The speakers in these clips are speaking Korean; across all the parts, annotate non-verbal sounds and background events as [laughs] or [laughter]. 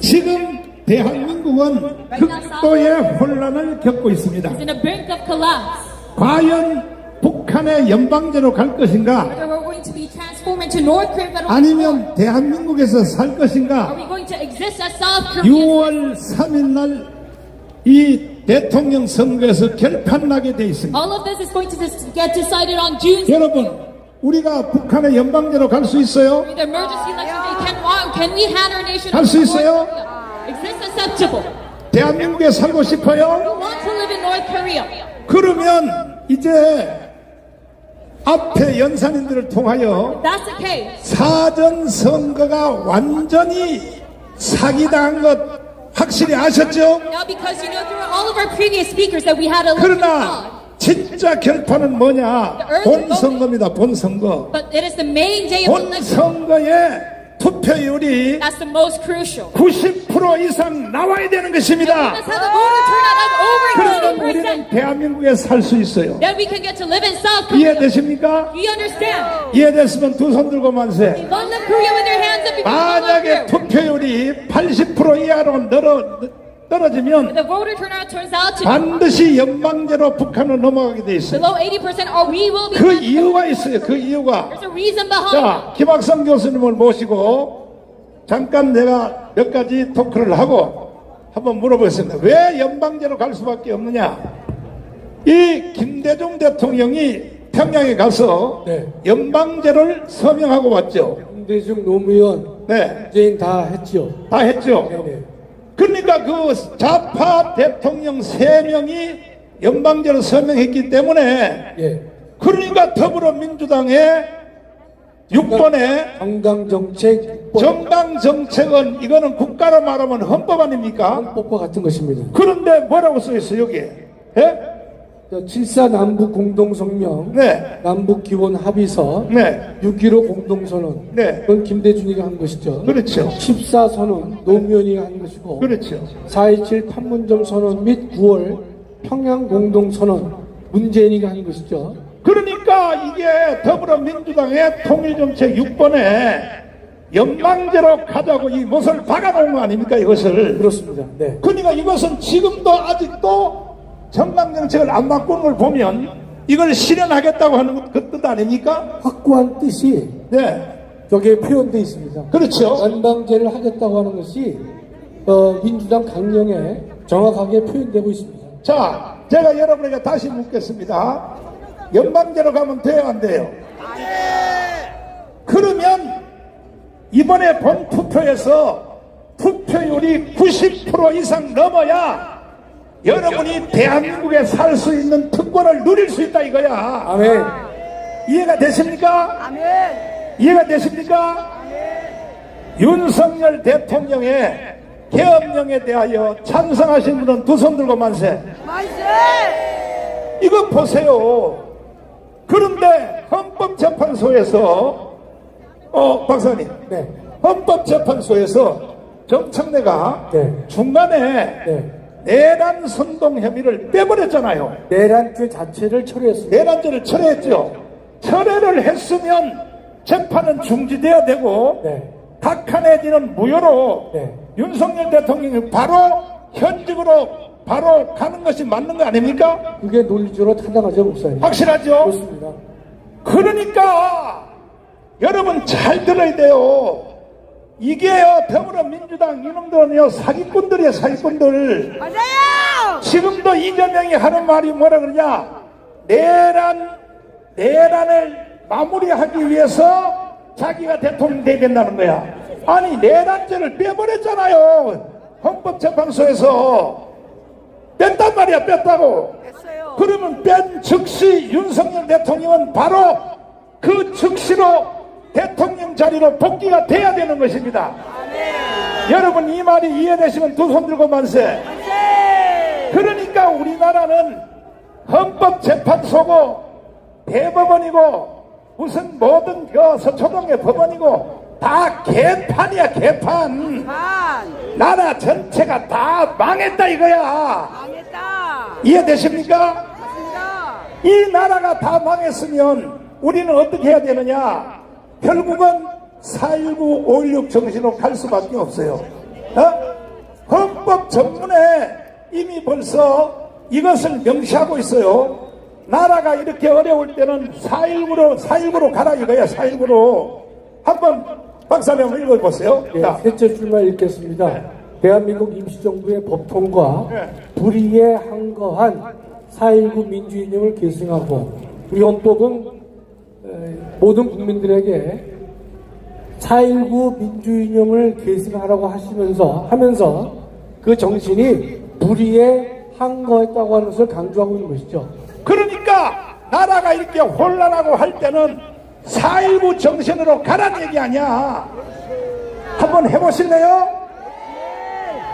지금 대한민국은 극도의 혼란을 겪고 있습니다. 과연 북한의 연방제로 갈 것인가 아니면 대한민국에서 살 것인가 we going to exist as South Korea? 6월 3일 날 이 대통령 선거에서 결판나게 돼 있습니다. 여러분 우리가 북한의 연방제로 갈 수 있어요? The emergency election day. Can, wow, can we hand our nation 할수 to North 있어요? Korea? Is this acceptable? 대한민국에 살고 싶어요? We want to live in North Korea. 그러면 이제 앞에 연산인들을 통하여 That's the case. 사전 선거가 완전히 사기당한 것 확실히 아셨죠? Now, because you know through all of our previous speakers that we had a election 그러나 fraud, 진짜 결판은 뭐냐? 본 선거입니다. 본 선거. but it is the main day of 본 election. 선거의 투표율이 That's the most crucial. 90% 이상 나와야 되는 것입니다. 그러면 우리는 80%. 대한민국에 살 수 있어요. 이해되십니까? 이해됐으면 두 손 들고 만세. 만약에. 투표율이 80% 이하로 늘어, 떨어지면 The voter turnout turns out to be 반드시 연방제로 북한으로 넘어가게 돼 있어요. below 80% or we will be 그. 이유가 있어요. 그 이유가. There's a reason behind 자, 김학성 교수님을 모시고 잠깐 내가 몇 가지 토크를 하고 한번 물어보겠습니다. 왜 연방제로 갈 수밖에 없느냐? 이 김대중 대통령이 평양에 가서 네. 연방제를 서명하고 왔죠. 김대중 노무현 네, 문재인 다 했죠. 다 했죠. 네네. 그러니까 그 좌파 대통령 세 명이 연방제로 서명했기 때문에 예. 그러니까 더불어민주당의 6번에 정당 정책 정당 정책은 이거는 국가로 말하면 헌법 아닙니까? 헌법과 같은 것입니다. 그런데 뭐라고 써 있어 여기에? 예? 7사 남북 공동성명, 네, 남북 기본 합의서, 네, 6.15 공동선언. 네. 그건 김대중이가 한 것이죠. 그렇죠, 14선언 노무현이 한 것이고, 그렇죠. 4.27 판문점 선언 및 9월 평양 공동선언 문재인이가 한 것이죠. 그러니까 이게 더불어민주당의 통일정책 6번에 연방제로 가자고 이 못을 박아놓은 거 아닙니까 이것을? 그렇습니다. 네. 그러니까 이것은 지금도 아직도 정당 정책을 안 바꾸는 걸 보면 이걸 실현하겠다고 하는 그 뜻 아닙니까? 확고한 뜻이 네, 여기에 표현되어 있습니다. 그렇죠. 연방제를 하겠다고 하는 것이 어, 민주당 강령에 정확하게 표현되고 있습니다. 자, 제가 여러분에게 다시 묻겠습니다. 연방제로 가면 돼요, 안 돼요? 그러면 이번에 본 투표에서 투표율이 90% 이상 넘어야 여러분이 대한민국에 살 수 있는 특권을 누릴 수 있다 이거야. 아멘. 이해가 되십니까? 아멘. 이해가 되십니까? 윤석열 대통령의 계엄령에 대하여 찬성하신 분은 두 손 들고 만세. 만세. 이거 보세요. 그런데 헌법재판소에서 어 박사님, 네. 헌법재판소에서 정청래가 네. 중간에 네. 내란 선동 혐의를 빼버렸잖아요. 내란죄 자체를 철회했습니다. 내란죄를 철회했죠. 철회를 했으면 재판은 중지돼야 되고 네. 각한해지는 무효로 네. 윤석열 대통령이 바로 현직으로 바로 가는 것이 맞는 거 아닙니까? 그게 논리적으로 타당하죠, 목사님. 확실하죠? 그렇습니다. 그러니까 여러분 잘 들어야 돼요. 이게요 더불어 민주당 이놈들은요 사기꾼들이에요 사기꾼들. 맞아요. 지금도 이재명이 하는 말이 뭐라 그러냐? 내란 내란을 마무리하기 위해서 자기가 대통령 되겠다는 거야. 아니 내란죄를 빼버렸잖아요. 헌법재판소에서 뺐단 말이야 뺐다고. 그러면 뺀 즉시 윤석열 대통령은 바로 그 즉시로 대통령 자리로 복귀가 돼야 되는 것입니다. 여러분 이 말이 이해되시면 두 손 들고 만세. 그러니까 우리나라는 헌법재판소고 대법원이고 무슨 모든 그 서초동의 법원이고 다 개판이야 개판. 반. 나라 전체가 다 망했다 이거야. 망했다. 이해되십니까? 맞습니다. 이 나라가 다 망했으면 우리는 어떻게 해야 되느냐? 결국은 4.19, 5.16 정신으로 갈 수밖에 없어요. 어? 헌법 전문에 이미 벌써 이것을 명시하고 있어요. 나라가 이렇게 어려울 때는 4.19로, 4.19로 가라 이거야, 4.19로. 한번 박사님 한번 읽어보세요. 예, 자, 셋째 줄만 읽겠습니다. 대한민국 임시정부의 법통과 불의에 항거한 4.19 민주이념을 계승하고 우리 헌법은 에, 모든 국민들에게 4.19 민주이념을 계승하라고 하시면서 하면서 그 정신이 불의에 항거했다고 하는 것을 강조하고 있는 것이죠. 그러니까 나라가 이렇게 혼란하고 할 때는 4.19 정신으로 가란 얘기 아니야. 한번 해보실래요?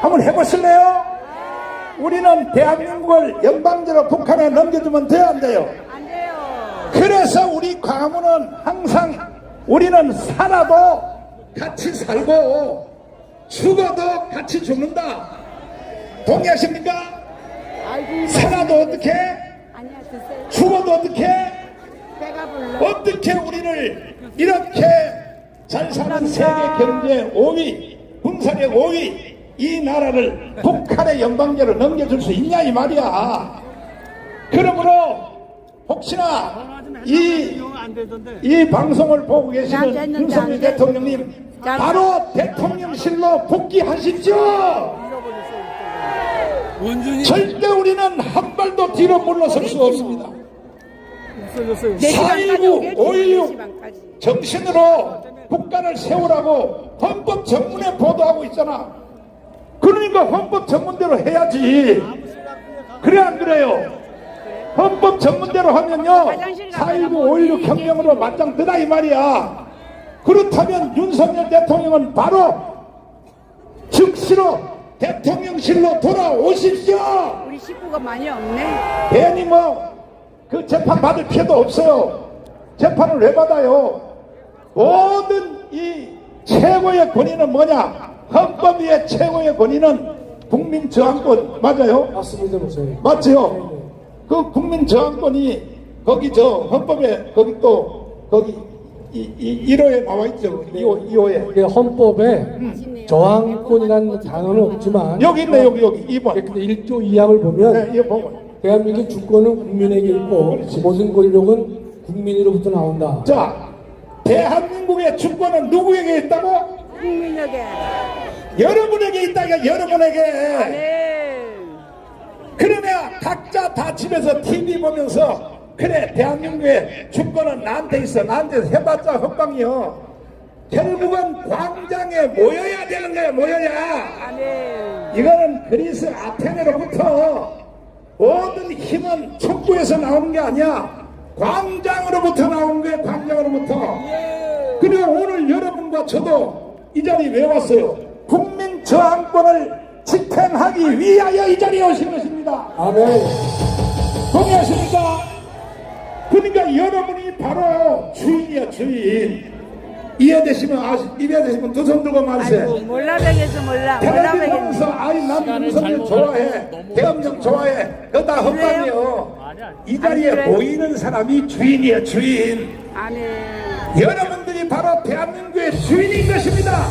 한번 해보실래요? 우리는 대한민국을 연방제로 북한에 넘겨주면 돼요, 안 돼요? 그래서 우리 과문은 항상 우리는 살아도 같이 살고 죽어도 같이 죽는다. 동의하십니까? 살아도 어떻게? 죽어도 어떻게? 어떻게 우리를 이렇게 잘 사는 세계 경제 5위, 군사력 5위 이 나라를 북한의 연방제로 넘겨줄 수 있냐 이 말이야. 그러므로 혹시나 이, 이 방송을 보고 자, 계시는 윤석열. 대통령님 자, 바로 대통령실로 복귀하십시오. 절대 우리는 한 발도 뒤로 물러설 수 없습니다. 네 시간까지 4.19, 오겠지. 5.16네 시간까지. 정신으로 국가를 세우라고 헌법 전문에 보도하고 있잖아. 그러니까 헌법 전문대로 해야지. 그래 안 그래요? 헌법 전문대로 하면요. 화장실 가봐라, 4.19, 뭐니. 5.16 혁명으로 맞짱 뜨다 이 말이야. 그렇다면 윤석열 대통령은 바로 즉시로 대통령실로 돌아오십시오. 우리 식구가 많이 없네. 괜히 뭐그 재판 받을 필요도 없어요. 재판을 왜 받아요? 모든 이 최고의 권위는 뭐냐? 헌법 위의 최고의 권위는 국민 저항권 맞아요? 맞습니다, 목사님. 맞죠? 그 국민 저항권이 거기 저 헌법에 거기 또 거기 이, 이 1호에 나와 있죠. 2호, 2호에 이게 헌법에 저항권이라는 단어는 없지만 여기 있네 여기 여기 2번. 근데 1조 2항을 보면 네, 이거 보면 대한민국 주권은 국민에게 있고 모든 권력은 국민으로부터 나온다. 자 대한민국의 주권은 누구에게 있다고? 국민에게. 여러분에게 있다가 여러분에게 아멘. 그러면 각자 다 집에서 TV 보면서 그래 대한민국의 주권은 나한테 있어. 나한테 해봤자 헛방이요. 결국은 광장에 모여야 되는 거야 모여야. 이거는 그리스 아테네로부터 모든 힘은 척구에서 나오는 게 아니야. 광장으로부터 나오는 거야 광장으로부터. 그리고 오늘 여러분과 저도 이 자리에 왜 왔어요? 국민 저항권을 집행하기 위하여 이 자리에 오신 것입니다. 아멘. 동의하십니까? 그러니까 여러분이 바로 주인이야 주인. 이해되시면 아시, 이해되시면 두 손 들고 말세. 아이고 몰라 베겠네. 보면서 아이 난 윤석열 좋아해 대엄령 좋아해 그거 다 헛방이에요 이 자리에? 모이는 사람이 주인이야 주인 아멘. 여러분들이 바로 대한민국의 주인인 것입니다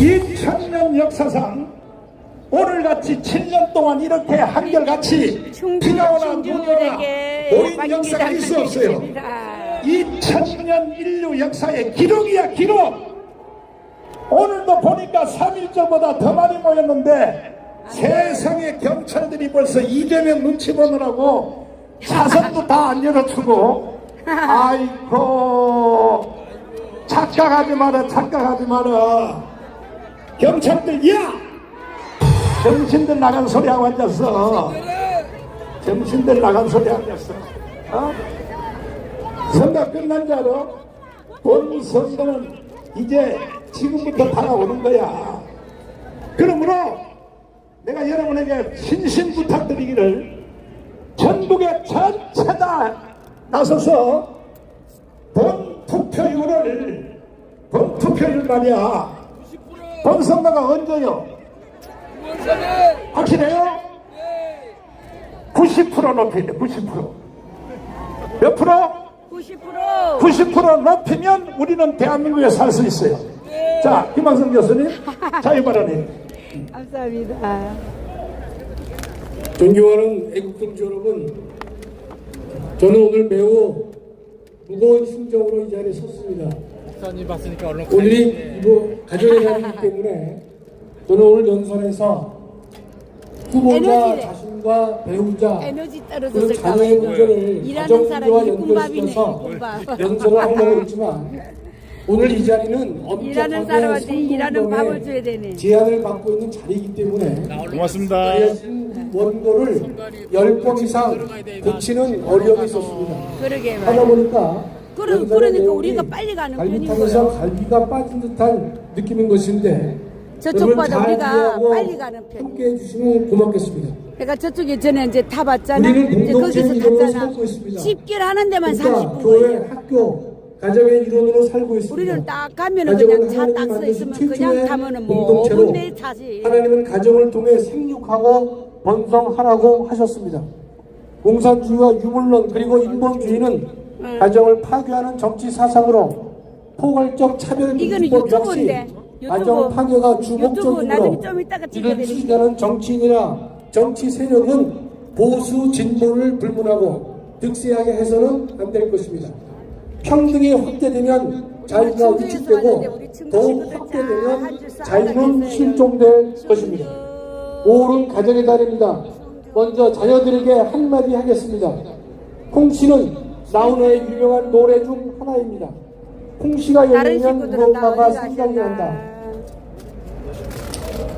2000년 역사상 오늘같이 7년 동안 이렇게 한결같이 충주 비가 오나 눈이 오나 모인 역사가 있어 없어요 장관님입니다. 2000년 인류 역사의 기록이야 기록! 오늘도 보니까 3일절보다 더 많이 모였는데 세상에 경찰들이 벌써 이재명 눈치 보느라고 차선도 다 안 열어주고 아이고 착각하지 마라 착각하지 마라 경찰들 야 정신들 나간 소리하고 앉았어 정신들 나간 소리 안 했어. 어? 선거 끝난 줄 알아? 본 선거는 이제 지금부터 다가오는 거야. 그러므로 내가 여러분에게 신신 부탁드리기를 전국의 전체 다 나서서 본 투표율을 본 투표율 말이야 본 선거가 언제요? 확실해요? 90% 높여야 돼, 90%. 몇 프로? 90% 90% 높이면 우리는 대한민국에 살 수 있어요. 자, 김학성 교수님, 자유발언님. 감사합니다. 존경하는 애국동지 여러분, 저는 오늘 매우 무거운 심정으로 이 자리에 섰습니다. 오늘이 이거 가정의 [laughs] 날이기 때문에 저는 오늘 연설에서 후보자. 자신과 배우자 에너지 그리고 떨어졌을 자녀의 까 문제를 일하는 가정 사람이 문제와 일꾼밥이네 연결시켜서 일꾼밥 연설을 하려고 했지만 오늘 이 자리는 일하는 사람한테 일하는 밥을 줘야 되네 제안을 받고 있는 자리이기 때문에 고맙습니다. 원고를 10번 이상 고치는 어려움이 있었습니다. 그러게 하다 말이야 보니까 그러- 그러니까 우리가 빨리 가는 편인 갈비탕에서 거예요. 갈비가 빠진 듯한 느낌인 것인데 저쪽보다 여러분 잘 우리가 이해하고 빨리 가는 편이에요. 함께 해 주시면 고맙겠습니다. 그러니까 저쪽에 전에 이제 타봤잖아 우리는 이제 공동체 거기서 탔잖아 살고 있습니다. 집결 하는 데만 그러니까 30분 교회, 걸려 학교, 가정의 이론으로 살고 있습니다. 우리는 딱 가면은 가정은 그냥 차 하나님이 딱 서 만드신 있으면 최초의 그냥 타면은 뭐 공동체로 5분 내에 타지 하나님은 가정을 통해 생육하고 번성하라고 하셨습니다. 공산주의와 유물론 그리고 인본주의는 가정을 파괴하는 정치 사상으로 포괄적 차별 기법 역시. 가정. 파괴가 주 유튜브 목적이므로 나중에 좀 이따가 찍어야 이를. 추진하는 정치인이나 정치 세력은 보수 진보를 불문하고 득세하게 해서는 안 될 것입니다. 평등이 확대되면 자유가 위축되고 더욱 확대되면 자유는. 실종될 것입니다. 5월은 가정의 달입니다. 먼저 자녀들에게 한마디 하겠습니다. 홍씨는 나훈아의 유명한 노래 중 하나입니다. 다른 열리면 무언가가 생각이 난다.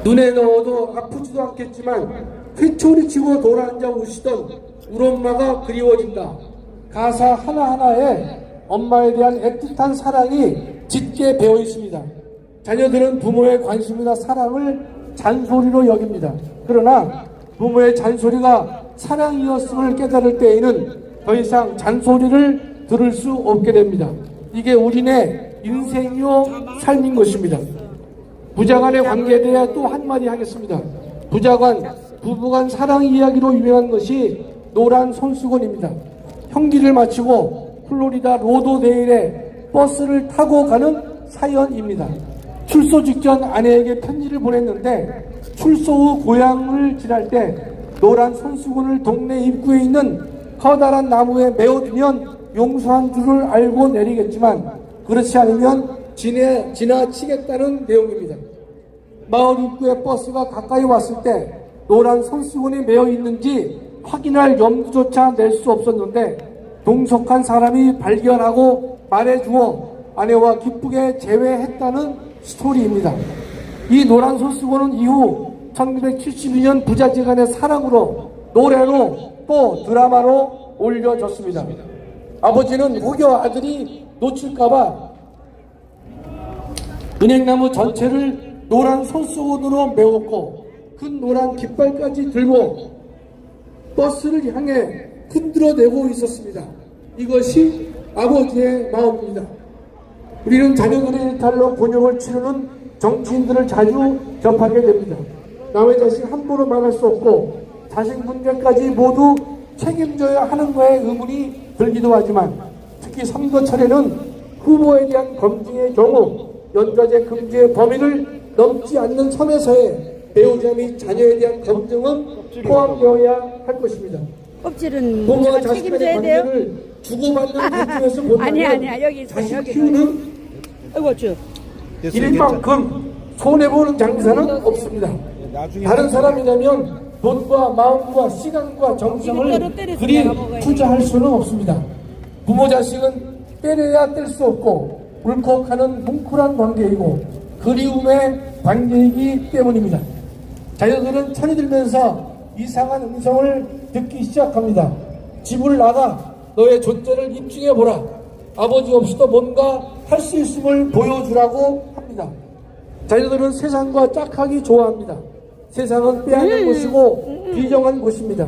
눈에 넣어도 아프지도 않겠지만 휘초리 치고 돌아앉아 우시던 우리 엄마가 그리워진다. 가사 하나하나에 엄마에 대한 애틋한 사랑이 짙게 배어 있습니다. 자녀들은 부모의 관심이나 사랑을 잔소리로 여깁니다. 그러나 부모의 잔소리가 사랑이었음을 깨달을 때에는 더 이상 잔소리를 들을 수 없게 됩니다. 이게 우리네 인생이요 삶인 것입니다. 부자 간의 관계에 대해 또 한마디 하겠습니다. 부자 간, 부부 간 사랑 이야기로 유명한 것이 노란 손수건입니다. 형기를 마치고 플로리다 로도데일에 버스를 타고 가는 사연입니다. 출소 직전 아내에게 편지를 보냈는데 출소 후 고향을 지날 때 노란 손수건을 동네 입구에 있는 커다란 나무에 메어두면 용서한 줄을 알고 내리겠지만 그렇지 않으면 지내, 지나치겠다는 내용입니다. 마을 입구에 버스가 가까이 왔을 때 노란 손수건이 메어 있는지 확인할 염두조차 낼 수 없었는데 동석한 사람이 발견하고 말해주어 아내와 기쁘게 재회했다는 스토리입니다. 이 노란 손수건은 이후 1972년 부자지간의 사랑으로 노래로 또 드라마로 올려졌습니다. 아버지는 혹여 아들이 놓칠까봐 은행나무 전체를 노란 손수건으로 메웠고 큰 노란 깃발까지 들고 버스를 향해 흔들어내고 있었습니다. 이것이 아버지의 마음입니다. 우리는 자녀들의 일탈로 본영을 치르는 정치인들을 자주 접하게 됩니다. 남의 자식 함부로 말할 수 없고 자식 문제까지 모두 책임져야 하는 거에 의문이 들기도 하지만 특히 선거철에는 후보에 대한 검증의 경우 연좌제 금지의 범위를 넘지 않는 선에서의 배우자 및 자녀에 대한 검증은 포함되어야 할 것입니다. 껍질은 부모와 책임져야 돼요? 관계를 주고받는 [laughs] 아니야. 여기 있어, 자식 여기 키우는 쭉 일만큼 손해보는 장사는 없습니다. 다른 사람이라면 돈과 마음과 시간과 정성을 그리. 투자할 수는 없습니다. 부모 자식은 때려야 뗄 수 없고 울컥하는 뭉클한 관계이고 그리움의 관계이기 때문입니다. 자녀들은 천이 들면서 이상한 음성을 듣기 시작합니다. 집을 나가 너의 존재를 입증해 보라. 아버지 없이도 뭔가 할 수 있음을 보여주라고 합니다. 자녀들은 세상과 짝하기 좋아합니다. 세상은 빼앗는 곳이고 비정한 곳입니다.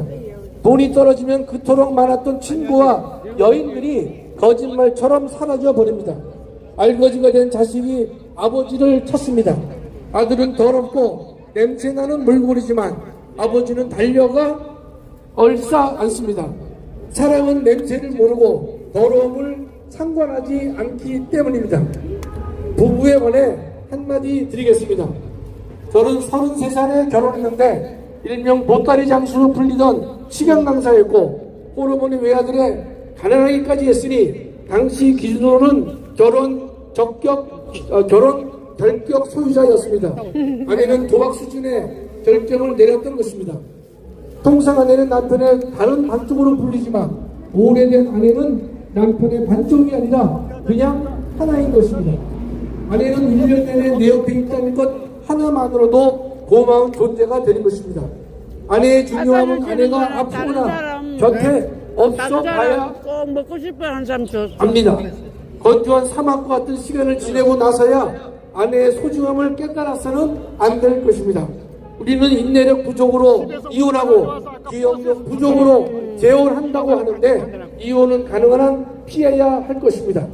돈이 떨어지면 그토록 많았던 친구와 여인들이 거짓말처럼 사라져 버립니다. 알거지가 된 자식이 아버지를 찾습니다. 아들은 더럽고 냄새나는 물고리지만 아버지는 달려가 얼싸 안습니다. 사람은 냄새를 모르고 더러움을 상관하지 않기 때문입니다. 부부에 관해 한마디 드리겠습니다. 저는 33살에 결혼했는데 일명 보따리 장수로 불리던 식양 강사였고 호르몬의 외아들에 가난하기까지 했으니 당시 기준으로는 결혼 적격 어, 결혼 결격 소유자였습니다. 아내는 도박 수준의 결정을 내렸던 것입니다. 통상 아내는 남편의 다른 반쪽으로 불리지만 오래된 아내는 남편의 반쪽이 아니라 그냥 하나인 것입니다. 아내는 1년 내내 내 옆에 있다는 것 하나만으로도 고마운 존재가 되는 것입니다. 아내의 중요함은 아내가 아프거나 곁에 없어 봐야 꼭 먹고 싶어 줬어. 압니다. 건조한 사막과 같은 시간을 지내고 나서야 아내의 소중함을 깨달아서는 안 될 것입니다. 우리는 인내력 부족으로 이혼하고 기억력 부족으로 재혼한다고 하는데 이혼은 가능한 한 피해야 할 것입니다.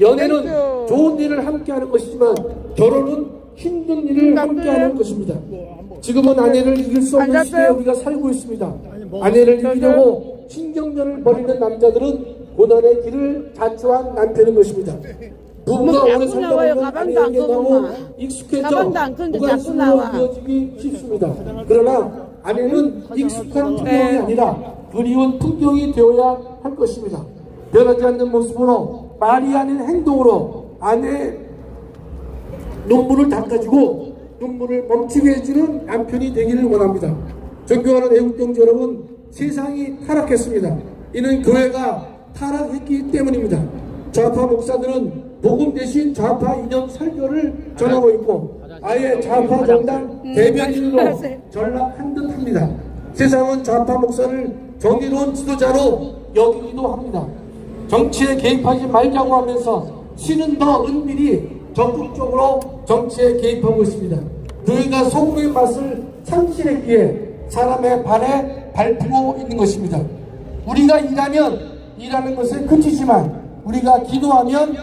연애는 좋은 일을 함께 하는 것이지만 결혼은 힘든 일을 함께 하는 것입니다. 지금은 아내를 이길 수 없는 시대에 우리가 살고 있습니다. 아내를 이기려고 신경전을 벌이는 남자들은 고난의 길을 자초한 남편인 것입니다. 부부가 뭐 오래 살다. 보면 아내에게 너무. 익숙해져 무관심으로 나와. 이어지기 쉽습니다. 그러나 아내는 익숙한 풍경이 네. 아니라 그리운 풍경이 되어야 할 것입니다. 변하지 않는 모습으로 말이 아닌 행동으로 아내의 눈물을 닦아주고 눈물을 멈추게 해주는 남편이 되기를 원합니다. 존경하는 애국경제 여러분, 세상이 타락했습니다. 이는 교회가 타락했기 때문입니다. 좌파 목사들은 복음 대신 좌파 이념 설교를 전하고 있고 아예 좌파 정당 대변인으로 전락한 듯 합니다. 세상은 좌파 목사를 정의로운 지도자로 여기기도 합니다. 정치에 개입하지 말자고 하면서 신은 더 은밀히 적극적으로 정치에 개입하고 있습니다. 교회가 소금의 맛을 상실했기에 사람의 발에 밟고 있는 것입니다. 우리가 일하면 일하는 것에 그치지만 우리가 기도하면